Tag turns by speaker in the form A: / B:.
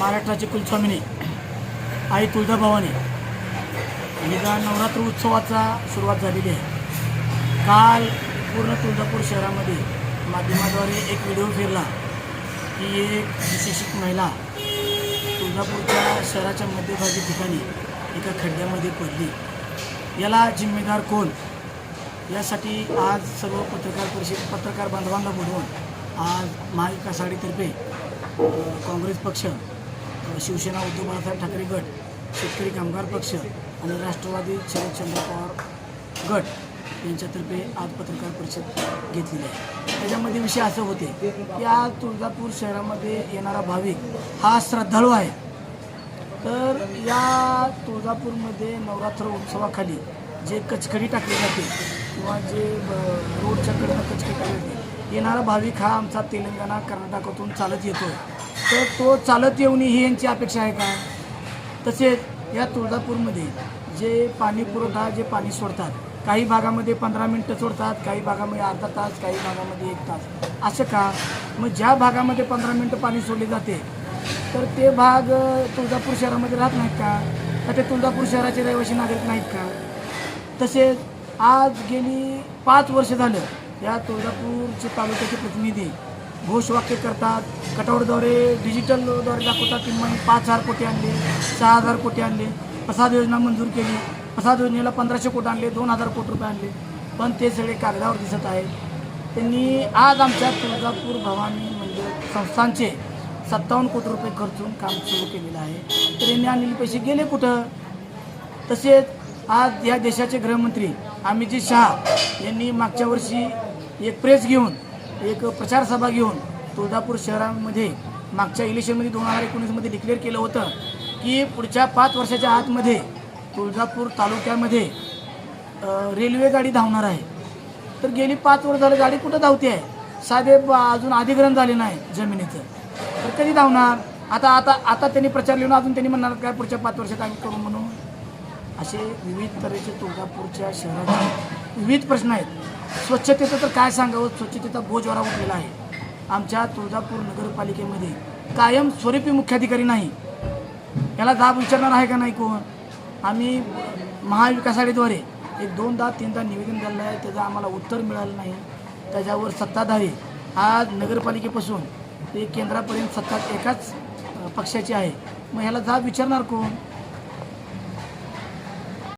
A: महाराष्ट्राची कुलस्वामिनी आई तुळजाभवानी निदान नवरात्र उत्सवाचा सुरुवात झालेली आहे. काल पूर्ण तुळजापूर शहरामध्ये माध्यमाद्वारे एक व्हिडिओ फिरला. की एक विशेषित महिला तुळजापूरच्या शहराच्या मध्यभागी ठिकाणी एका खड्ड्यामध्ये पडली. याला जिम्मेदार कोण? यासाठी आज सर्व पत्रकार परिषद पत्रकार बांधवांना बोलवून आज महाविकास आघाडीतर्फे काँग्रेस पक्ष शिवसेना उद्धव बाळासाहेब ठाकरे गट शेतकरी कामगार पक्ष आणि राष्ट्रवादी शरदचंद्र पवार गट यांच्यातर्फे आज पत्रकार परिषद घेतलेली आहे. त्याच्यामध्ये विषय असं होते की आज तुळजापूर शहरामध्ये येणारा भाविक हा श्रद्धाळू आहे. तर या तुळजापूरमध्ये नवरात्र उत्सवाखाली जे कचकडी टाकली जाते किंवा जे ब- रोडच्या कडनं कचकडी टाकली जाते येणारा भाविक हा आमचा तेलंगणा कर्नाटकातून चालत येतो तर तो चालत येऊन ही यांची अपेक्षा आहे का? तसेच या तुळजापूरमध्ये जे पाणी पुरवठा जे पाणी सोडतात काही भागामध्ये पंधरा मिनटं सोडतात काही भागामध्ये अर्धा तास काही भागामध्ये एक तास. असं का? मग ज्या भागामध्ये पंधरा मिनटं पाणी सोडले जाते तर ते भाग तुळजापूर शहरामध्ये राहत नाहीत का? तर ते तुळजापूर शहराचे रहिवासी नागरिक नाहीत का? तसेच आज गेली पाच वर्ष झालं या तुळजापूरचे तालुक्याचे प्रतिनिधी घोषवाक्य करतात. कटआउटद्वारे डिजिटलद्वारे दाखवतात. की मग पाच हजार कोटी आणले सहा हजार कोटी आणले प्रसाद योजना मंजूर केली. प्रसाद योजनेला पंधराशे कोटी आणले दोन हजार कोटी रुपये आणले. पण ते सगळे कागदावर दिसत आहेत. त्यांनी आज आमच्या तुळजापूर भवानी म्हणजे संस्थांचे सत्तावन्न कोटी रुपये खर्चून काम सुरू केलेलं आहे. तर यांनी आणलेले पैसे गेले कुठं? तसेच आज या देशाचे गृहमंत्री अमित शहा यांनी मागच्या वर्षी एक प्रेस घेऊन एक प्रचार सभा घेऊन तुळजापूर शहरामध्ये मागच्या इलेक्शनमध्ये दोन हजार एकोणीसमध्ये डिक्लेअर केलं होतं की पुढच्या पाच वर्षाच्या आतमध्ये तुळजापूर तालुक्यामध्ये रेल्वे गाडी धावणार आहे. तर गेली पाच वर्ष झालं गाडी कुठं धावते आहे? साधे अजून अधिग्रहण झाले नाही जमिनीचं. तर कधी धावणार? आता आता आता त्यांनी प्रचार लिहून अजून त्यांनी म्हणणार काय पुढच्या पाच वर्षात आम्ही करू म्हणून? असे विविध तऱ्हेचे तुळजापूरच्या शहरात विविध प्रश्न आहेत. स्वच्छतेचं तर काय सांगावं? स्वच्छतेचा बोजवारा उठलेला आहे. आमच्या तुळजापूर नगरपालिकेमध्ये कायम स्वरूपी मुख्याधिकारी नाही. याला जाब विचारणार आहे का नाही कोण? आम्ही महाविकास आघाडीद्वारे एक दोनदा तीनदा निवेदन दिलं आहे. त्याचं आम्हाला उत्तर मिळालं नाही. त्याच्यावर सत्ताधारी आज नगरपालिकेपासून ते केंद्रापर्यंत सत्ता एकाच पक्षाची आहे. मग ह्याला जाब विचारणार कोण?